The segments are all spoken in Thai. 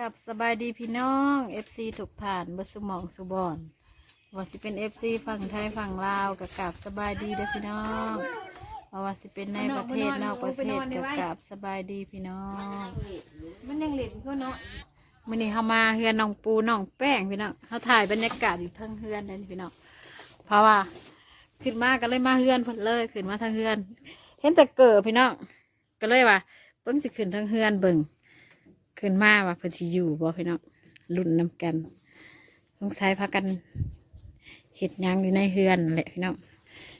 กับสบายดีพี่น้อง FC ถูกฐานบัสมองสุบอนว่าสิเป็น FC ฝั่งไทยฝั่งลาวกับกับสบายดีเด้อพี่น้องว่าว่าสิเป็นในประเทศนอกประเทศกับกับสบายดีพี่น้องมันยังเหล็กก็เนาะมื่อนี้เขามาเฮือนน้องปูน้องแป้งพี่น้องเขาถ่ายบรรยากาศอยู่เทั้งเฮือนเลยพี่น้องเพราะว่าขึ้นมาก็เลยมาเฮือนเพิ่นเลยขึ้นมาทางเฮือน เห็นแต่เกิดพี่น้องก็เลยว่าเบิ่งสิขึ้นทางเฮือนเบิ่ง ขึ้นมาว่าเพิ่นสิอยู่บ่พี่น้องรุ่นนำกันสงสัยพากันเห็ดยังอยู่ในเฮือนแหละพี่น้อง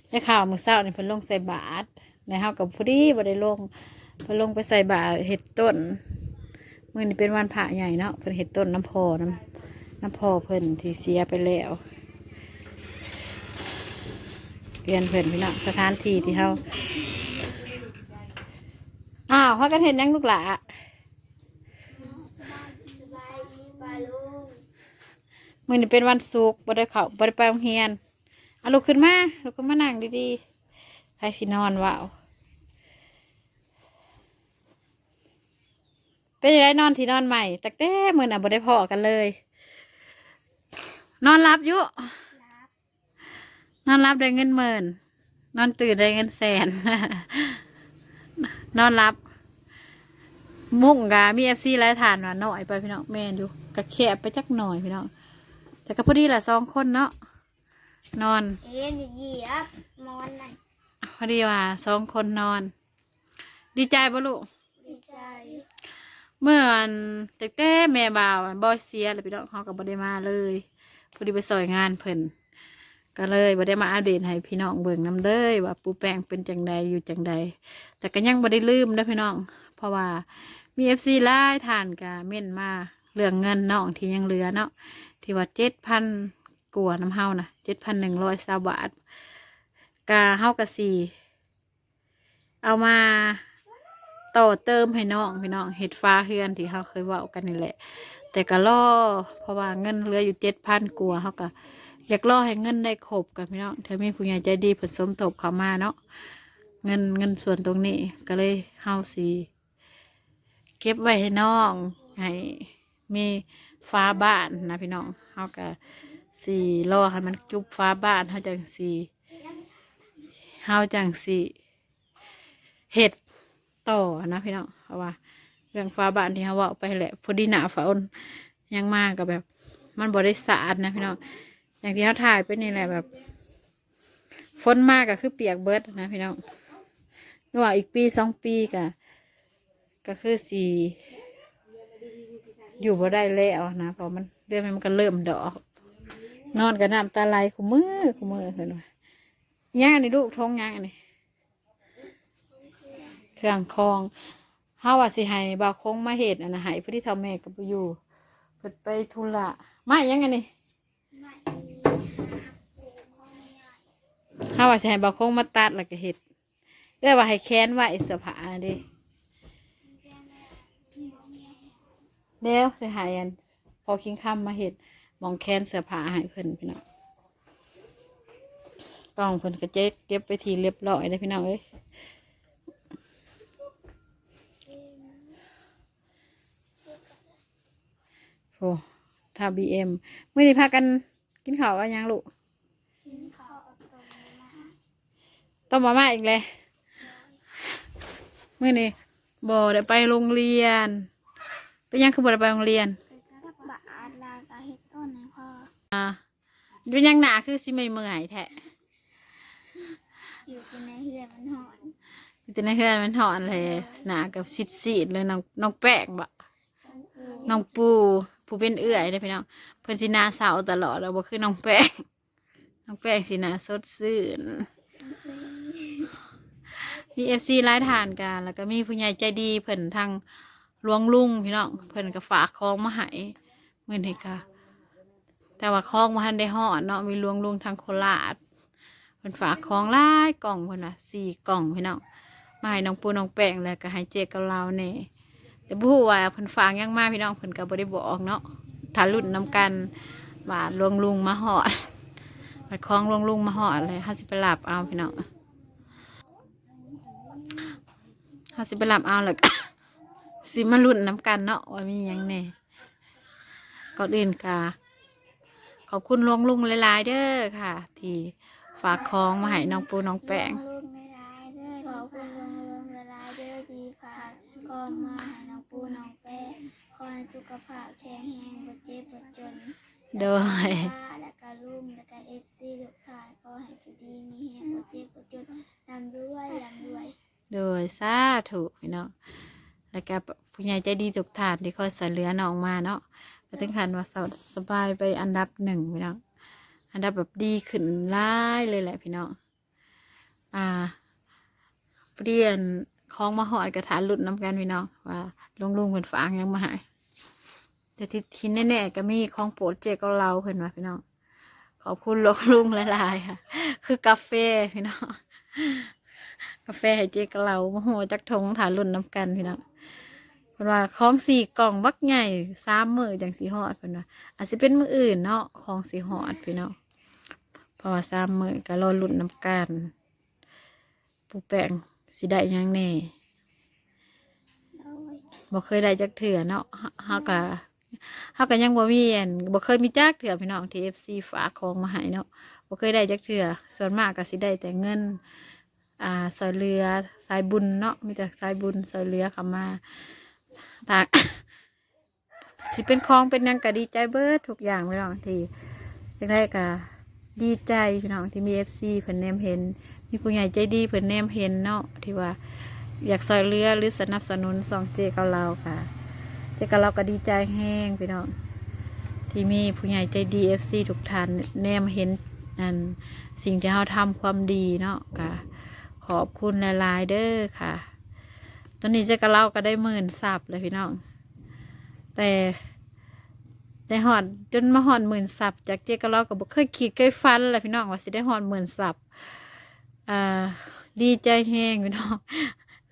ได้ข่าวมื้อเช้านี่เพิ่นลงใส่บาตรในเฮากับพอดีบ่ได้ลงเพิ่นลงไปใส่บาตรเห็ดต้นมื่อนี้เป็นวันพระใหญ่เนาะเพิ่นเห็ดต้นน้ำพอน้ำน้ำพอเพิ่นที่เสียไปแล้วเรียนเพิ่นพี่น้องสถานที่ที่เขาอ้าวเขากันเห็นยังลูกหลา สบายดีปาลุง มื่อนี้เป็นวันศุกร์บ่ได้เขาบ่ได้ไปโรงเรียนเอาลุกขึ้นมาลุกขึ้นมานั่งดีๆใครสินอนว่าวเป็นยังไงนอนที่นอนใหม่แต่แต่มื่อน่ะบ่ได้พอกันเลย นอนรับอยู่นอนรับได้เงินหมื่นนอนตื่นได้เงินแสน นอนรับ มุ่งกามีเอฟซีไล่ทานว่าหน่อยไปพี่น้องแม่นอยู่กะแคบไปจักหน่อยพี่น้อง แต่ก็พอดีแหละสองคนเนาะนอน เอ็นเหยียบมอนนั่นพอดีว่าสองคนนอน ดีใจบ่ลูกดีใจเมื่อวันแต่แต่แม่บ่าวอะบอยเสียแล้วพี่น้องเขาก็บ่ได้มาเลยพอดีไปสอยงานเพิ่นก็เลยบ่ได้มาอัปเดตให้พี่น้องเบิ่งนํเลยว่าปูแป้งเป็นจังใดอยู่จังใดแต่ก็ยังบ่ได้ลืมนะพี่น้อง เพราะว่ามี FC หลายทานกะเม่นมา เรื่องเงินน้องที่ยังเหลือเนาะที่ว่า7,000กว่าน้ำเฮานะ7,120บาทกะเฮากะสีเอามาต่อเติมให้น้องพี่น้องเห็ดฟ้าเฮือนที่เขาเคยเว่ากันนี่แหละ แต่ก็ล่อเพราะว่าเงินเหลืออยู่เจ็ดพันกว่าเขาก็อยากล่อให้เงินได้ครบกันพี่น้องถ้ามีผู้ใหญ่ใจดีผสมทบเข้ามาเนาะเงินเงินส่วนตรงนี้ก็เลยเฮาสีเก็บไว้ให้น้องให้ มีฟ้าบ้านนะพี่น้องเฮาก็สีล่อให้มันจุบฟ้าบ้านเฮาจังสีเฮาจังสีเห็ดต่อนะพี่น้องเพราะว่า เรื่องฟ้าบ้านที่เขาว่าไปแหละพอดีหนาฝนยังมากกับแบบ มันบริสาดนะพี่น้องอย่างที่เขาถ่ายไปนี่แหละแบบฝนมากก็คือเปียกเบิดนะพี่น้องระหว่าอีกปีสองปีก็ก็คือสี อยู่บ่ได้แล้วนะเพราะมันเรื่องมันก็เริ่มดอก นอนกับน้ำตาไหลขมือขมือเห็นไหมย่างในลูกท้องย่างนนี้เครื่องคองเฮาว่าสิให้บาคงมาเฮ็ดอันนะให้พื่อที่ทำแม่กับอยู่เพิ่นไปธุระมายังไงนี่มาดีปูข้องใหญ่เฮาว่าสิให้บาคงมาตัดแล้วก็เฮ็ดเอ้อว่าให้แค้นไว้สื้อผ้าเด้ เดี๋ยวสิให้อัน พอคิงคำมาเฮ็ดมองแค้นเสื้อผ้าให้เพิ่นพี่น้องต้องเพิ่นก็เจ๊เก็บไปทีเรียบร้อยเลยพี่น้องเอ้ยโอ้ถ้าบีเอ็มมื่อนี้พากันกินข้าวกันยังลูกต้อาต้มมาต้มมาม่าอีกเลยมื่อนี้บ่ได้ไปโรงเรียน เป็นยังคือบ่ได้ไปโรงเรียนไปกับบาอาลากะเฮ็ดต้นให้พ่ออ่าเป็นยังหนาคือสิไม่เมื่อยแท้อยู่กินในเฮือนมันหอนอยู่แต่ในเฮือนมันถอนเลยหนากับสิดสีดๆเลยน้องน้องแป้งบะปูน้องปูผู้เป็นเอื้อยเลยพี่น้องเพิ่นสิหนาเสาตลอดแล้วบ่คือน้องแป้งน้องแป้งสิหนาสดชื่นซื้อมีเอฟซีไล่ทานกัน แล้วก็มีผู้ใหญ่ใจดีเพิ่นทาง หลวงลุงพี่น้องเพิ่นก็ฝากของมาให้เมื่อนี้ค่ะแต่ว่าของมาทันได้ห่อดเนาะมีหลวงลุงทางโคราชเพิ่นฝากของหลายกล่องเพิ่นน่ะสี่กล่องพี่น้องมาให้น้องปูน้องแป้งแล้วก็ให้เจกับเราแน่แต่บ่ฮู้ว่าเพิ่นฝากยังมาพี่น้องเพิ่นก็บ่ได้บอกเนาะถ้ารุ่นนำกันว่าหลวงลุงมาห่อดบัดของหลวงลุงมาห่อดเลยเฮาสิไปรับเอาพี่น้องเขาสิไปรับเอาแล้วก็ สิมาลุ่นน้ำกันเนาะว่ามีหยังแหน่ก่อนอื่นกาขอบคุณหลวงลุงหลายๆเด้อค่ะ ที่ฝากของมาให้น้องปูน้องแป้งลุงไม่ร้ายเด้อขอบคุณลุงลุงละลายเด้อที่ฝากกองมาให้น้องปูน้องแป้งขอให้สุขภาพแข็งแรงบ่เจ็บบ่จนโดยป้าแล้วก็ลุงแล้วก็เอฟซีทุกท่านขอให้อยู่ดีมีแรงบ่เจ็บบ่จนนำด้วยลำด้วย โดยสาธุพี่น้อง แล้วก็ผู้ใหญ่ใจดีทุกท่านที่คอยสวยเหลือน้องมาเนาะก็ถึงขันว่าสสบายไปอันดับหนึ่งพี่น้องอันดับแบบดีขึ้นหล่ายเลยแหละพี่น้องอ่าเปลี่ยนของมาหอดกระถานหลุดน้ำกันพี่น้องว่าลุงลุงเป็นฝางยังมาหายแต่ที่ที่แน่ๆก็มีของโปรดเจก็เราเพิ่นว่าพี่น้องขอบคุณลุงลุงหลายค่ะ คือกาแฟพี่น้องกาแฟให้เจ๊กับเราโมโหจักทงถารุ่นน้ำกันพี่น้อง นว่าของสี่กล่องบักใหญ่สามมือจังสีหอดเพิ่นว่าอาจจะเป็นมืออื่นเนาะของสีหอดพี่น้องเพราะว่าสามมือก็รอรุ่นน้ำกันปูแป้งสิได้ยังแน่โดยบ่เคยได้จักเถื่อเนาะเฮาก็เฮาก็ยังบ่มีอันบ่เคยมีจักเถื่อพี่น้องที่ FC ฝากของมาให้เนาะบ่เคยได้จักเถื่อส่วนมากก็สิได้แต่เงินอ่าสายเรือสายบุญเนาะมีแต่สายบุญสายเรือเข้ามา ตาสิเป็นคลองเป็นยังก็ดีใจเบิดทุกอย่างพี่น้องที่จังได้ก็ดีใจพี่น้องที่มี FC เพิ่นแนมเห็น มีผู้ใหญ่ใจดีเพิ่นแนมเห็นเนาะที่ว่าอยากซอยเรือหรือสนับสนุนสองเจกับเราค่ะ เจกับเราก็ดีใจแห้งพี่น้องที่มีผู้ใหญ่ใจดี FC ทุกท่านแนมเห็นนั่นสิ่งที่เราทำความดีเนาะค่ะขอบคุณหลายๆเด้อค่ะ ตอนนี้เจ๊กับเราก็ได้หมื่นซับเลยพี่น้อง แต่ได้หอดจนมาหอดหมื่นซับจากเจ๊กับเราก็บ่เคยขีดเคยฟันเลยพี่น้องว่าสิได้หอดหมื่นซับอ่าดีใจแห้งพี่น้อง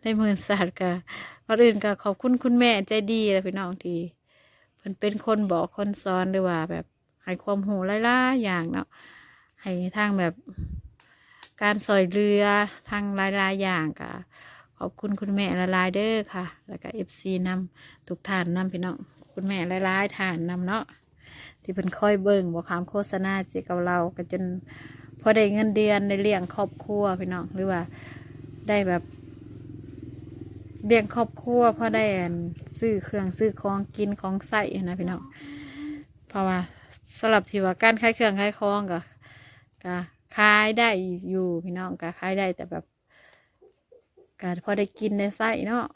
ได้หมื่นสัตว์ค่ะก่อนอื่นก็ขอบคุณคุณแม่ใจดีเลยพี่น้องที่เพิ่นเป็นคนบอกคนสอนหรือว่า แบบให้ความหูหลายๆอย่างเนาะให้ทางแบบการสอยเรือทางหลายๆอย่างค่ะ อบคุณคุณแม่ละลายเด้อค่ะ แล้วก็เอฟซีนำทุกท่านนำพี่น้องคุณแม่หลายๆท่านนำเนาะที่เป็นคอยเบิ่งบอกคำโฆษณาเจกับเราก็จนพอได้เงินเดือนในเลี้ยงครอบครัวพี่น้องหรือว่าได้แบบเลี้ยงครอบครัวพอได้ซื้อเครื่องซื้อของกินของใส่นะพี่น้องเพราะว่าสำหรับที่ว่าการขายเครื่องขายของก็ก็ขายได้อยู่พี่น้องก็ขายได้แต่แบบ ก็พอได้กินได้ใส่เนาะ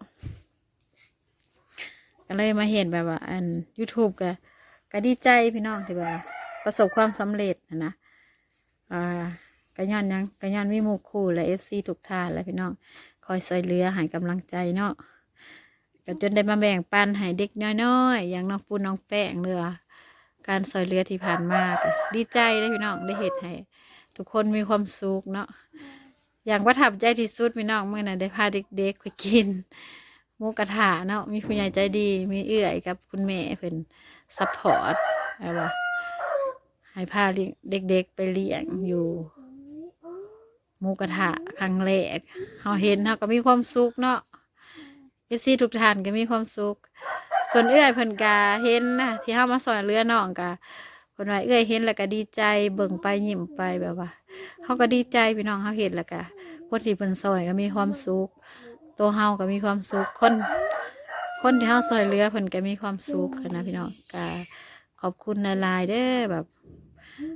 ก็เลยมาเห็นแบบว่า อัน YouTube ก็ก็ดีใจพี่น้องที่แบบประสบความสำเร็จนะนะอ่าก็ย้อนยังก็ย้อนมีมูคู่และ FC ทุกท่านและพี่น้อง คอยซอยเหลือให้กำลังใจเนาะก็จนได้มาแบ่งปันให้เด็กน้อยๆอย่างน้องปูน้องแป้งเรือ การซอยเรือที่ผ่านมาก็ดีใจได้พี่น้องได้เห็นให้ทุกคนมีความสุขเนาะ อย่างประทับใจที่สุดพี่น้องเมื่อนั้นได้พาเด็กๆไปกินหมูกระทะเนาะมีผู้ใหญ่ใจดี มีเอื้อยกับคุณแม่เพิ่นซัพพอร์ตอะไรวะให้พาเด็กๆไปเลี้ยงอยู่หมูกระทะครั้งแรกเราเห็นเราก็มีความสุขเนาะเอฟซีทุกท่านก็มีความสุข ส่วนเอื้อยเพิ่นกาเห็นนะที่เฮามาสอนเรือน้องกาคนว่าเอ้ยเห็นแล้วก็ดีใจเบิ่งไปยิ้มไปแบบว่าเขาก็ดีใจพี่น้องเขาเห็นแล้วก็ คนที่เพิ่นซอยก็มีความสุขตัวเฮาก็มีความสุขคน คนที่เฮาซอยเหลือเพิ่นก็มีความสุขนะพี่น้องก็ขอบคุณหลายๆเด้อแบบ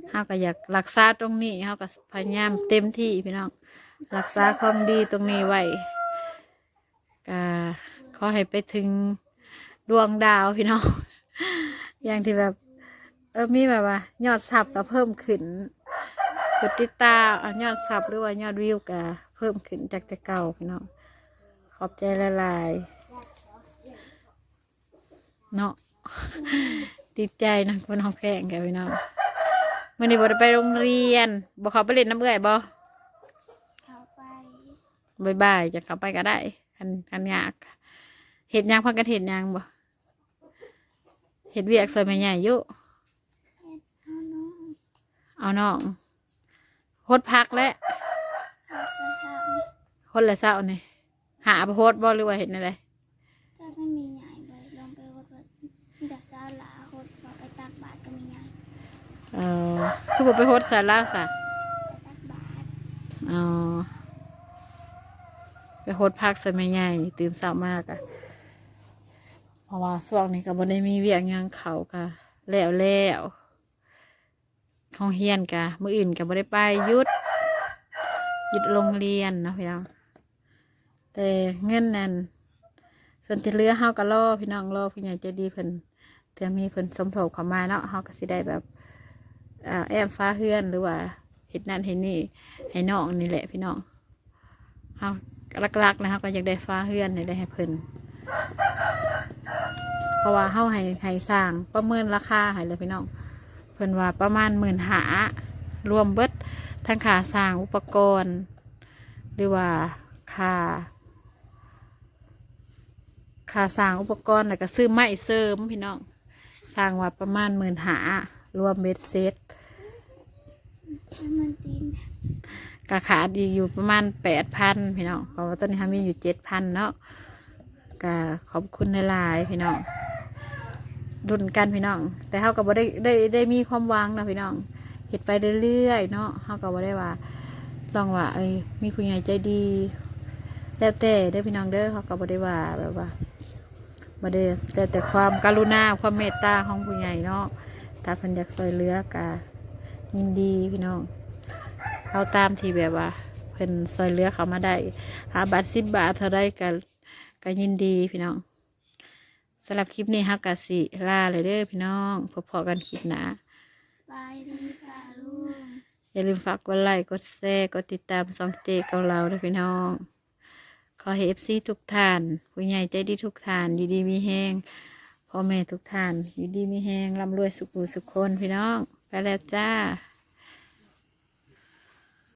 เฮาก็อยากรักษาตรงนี้เฮาก็พยายามเต็มที่พี่น้องรักษาความดีตรงนี้ไว้ก็ขอให้ไปถึงดวงดาวพี่น้อง อย่างที่แบบ เออมีแบบว่า ยอดซับก็เพิ่มขึ้น ดติดตามอะยอดซับหรือว่ายอดวิวก็เพิ่มขึ้นจากแต่เก่าพี่น้องขอบใจละลายๆเนาะดีใจนะคนห้องแข่งกันพี่น้องมื่อนี้บ่ได้ไปโรงเรียนบ่เขาไปเล่นน้ำเอื่อยบ่เข้าไปบายบายจะเข้าไปก็ได้คันคันยากเห็ดหยังพักกันเห็ดหยังบ่เห็ดเวียกสวยไม่ใหญ่อยุเอาน้อง เอาน้องโคตรพักและเข้าไปเช้านี่โคตรละเศร้านี่หาประโพดบ่หรือว่าเห็ดอะไรถ้าไม่มีใหญ่เลยลองไปหดว่ามีแต่ซาลาหดว่าไปตตักบาตรก็มีใหญ่เออคือบ่ไปโฮสต์สาระซะไปตักบาตรอ๋อไปโฮสต์พักซะแม่ใหญ่ตื่นเช้ามากอะเพราะว่าช่วงนี้ก็บ่ได้มีเวียกหยังเขาก็แล้วแล้ว ห้องเฮียนกะมืออื่นก็บ่ได้ไปยุดยุดโรงเรียนเนาะพี่น้องแต่เงินนั่นส่วนที่เหลือเฮาก็รอพี่น้องรอพี่ใหญ่ใจดีเพิ่นเถื่อมีเพิ่นสมทบเข้ามาเนาะเฮาก็สิได้แบบอแอมฟ้าเฮือนหรือว่าเห็ดนั่นเห็ดนี่ให้น้องนี่แหละพี่น้องเฮาลักๆนะเฮาก็อยากได้ฟ้าเฮือนให้ได้ให้เพิ่นเพราะว่าเฮาให้ให้สร้างประเมินราคาให้เลยพี่น้อง พิ่นว่าประมาณหมื่นหารวมเบิดทั้งค่าสร้างอุปกรณ์ หรือว่าค่าค่าสร้างอุปกรณ์แล้วก็ซื้อไม้เสริมพี่น้องสร้างว่าประมาณหมื่นหารวมเบ็ดเซตให้มันตีนกาขาดีอยู่ประมาณแปดพันพี่น้องเพราะว่าตอนนี้ทำมีอยู่เจ็ดพันเนาะกาขอบคุณในลายพี่น้อง ดุนกันพี่น้อง แต่เขาก็บ่ได้ได้ได้มีความหวังเนาะพี่น้องเห็ดไปเรื่อยๆเนาะเขาก็บ่ได้ว่าต้องว่าเอ้ยมีผู้ใหญ่ใจดี แล้วแต่เด้อพี่น้องเด้อเขาก็บ่ได้ว่าแบบว่าบ่ได้แต่แต่ความกรุณาความเมตตาของผู้ใหญ่เนาะถ้าเพิ่นอยากช่วยเลือกายินดีพี่น้องเอาตามที่แบบว่าเพิ่นซอยเลือเขามาได้หาบาทสิบบาทเท่าไรกันก็ยินดีพี่น้อง สำหรับคลิปนี้ฮักกะสิลาเลยเด้อพี่น้องพบพอกันคลิปหน้าสบายดีป่าลุงอย่าลืมฝากกดไลค์กดแชร์กดติดตามซองเจเกาเราด้วยพี่น้อง ขอให้เอฟซีทุกท่าน ผู้ใหญ่ใจดีทุกท่านอยู่ดีมีแห้งพ่อแม่ทุกท่านอยู่ดีมีแห้งร่ำรวยสุขุสุขคนพี่น้อง ไปแล้วจ้า